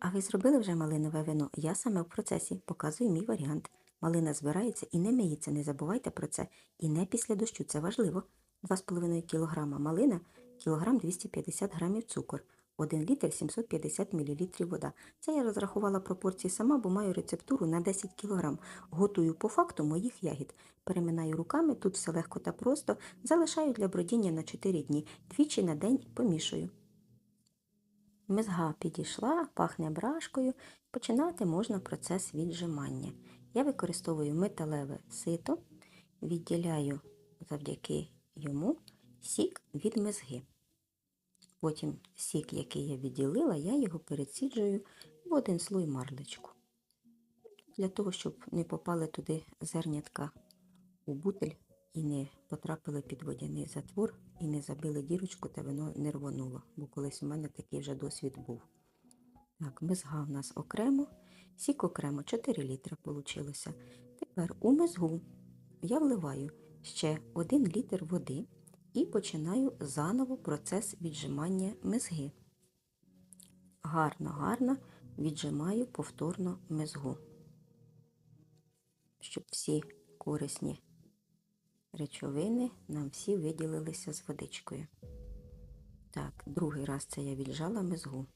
А ви зробили вже малинове вино? Я саме в процесі показую мій варіант. Малина збирається і не миється, не забувайте про це. І не після дощу, це важливо. 2,5 кг малина, кілограм 250 грамів цукор, 1 літр 750 мл вода. Це я розрахувала пропорції сама, бо маю рецептуру на 10 кг. Готую по факту моїх ягід. Переминаю руками, тут все легко та просто. Залишаю для бродіння на 4 дні. Двічі на день помішую. Мезга підійшла, пахне брашкою. Починати можна процес віджимання. Я використовую металеве сито, відділяю завдяки йому сік від мезги. Потім сік, який я відділила, я його пересіджую в один слой марлечку. Для того, щоб не попали туди зернятка у бутель і не потрапили під водяний затвор і не забили дірочку та вино не рвонуло, бо колись у мене такий вже досвід був. Так, мезга в нас окремо, сік окремо 4 літри вийшло. Тепер у мезгу я вливаю ще 1 літр води і починаю заново процес віджимання мезги. Гарно, гарно віджимаю повторно мезгу, щоб всі корисні речовини нам всі виділилися з водичкою. Так, другий раз це я віджала мезгу.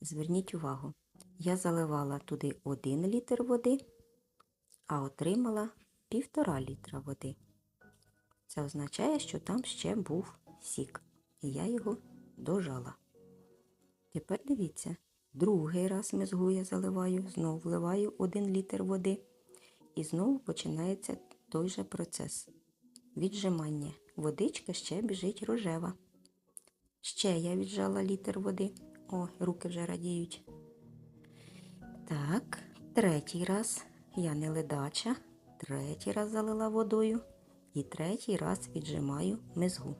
Зверніть увагу, я заливала туди 1 літр води, а отримала 1,5 літра води. Це означає, що там ще був сік, і я його дожала. Тепер дивіться, другий раз мезгу я заливаю, знову вливаю 1 літр води, і знову починається той же процес. Віджимання. Водичка ще біжить рожева. Ще я віджала літр води. О, руки вже радіють. Так, третій раз я не ледача, третій раз залила водою і третій раз віджимаю мезгу.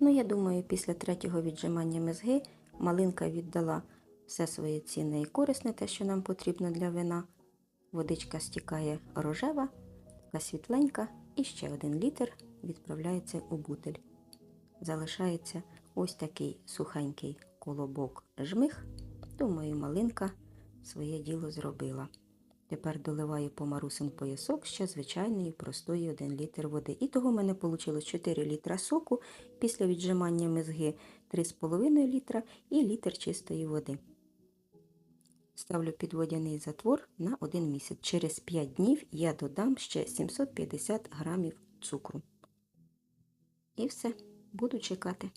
Ну, я думаю, після третього віджимання мезги малинка віддала все своє цінне і корисне, те, що нам потрібно для вина. Водичка стікає рожева, така світленька, і ще один літр відправляється у бутель. Залишається ось такий сухенький колобок жмих. Думаю, малинка своє діло зробила. Тепер доливаю по марусин поясок ще звичайної простої 1 літр води. І того в мене вийшло 4 літра соку після віджимання мезги 3,5 літра і літр чистої води. Ставлю підводяний затвор на 1 місяць. Через 5 днів я додам ще 750 грамів цукру. І все, буду чекати.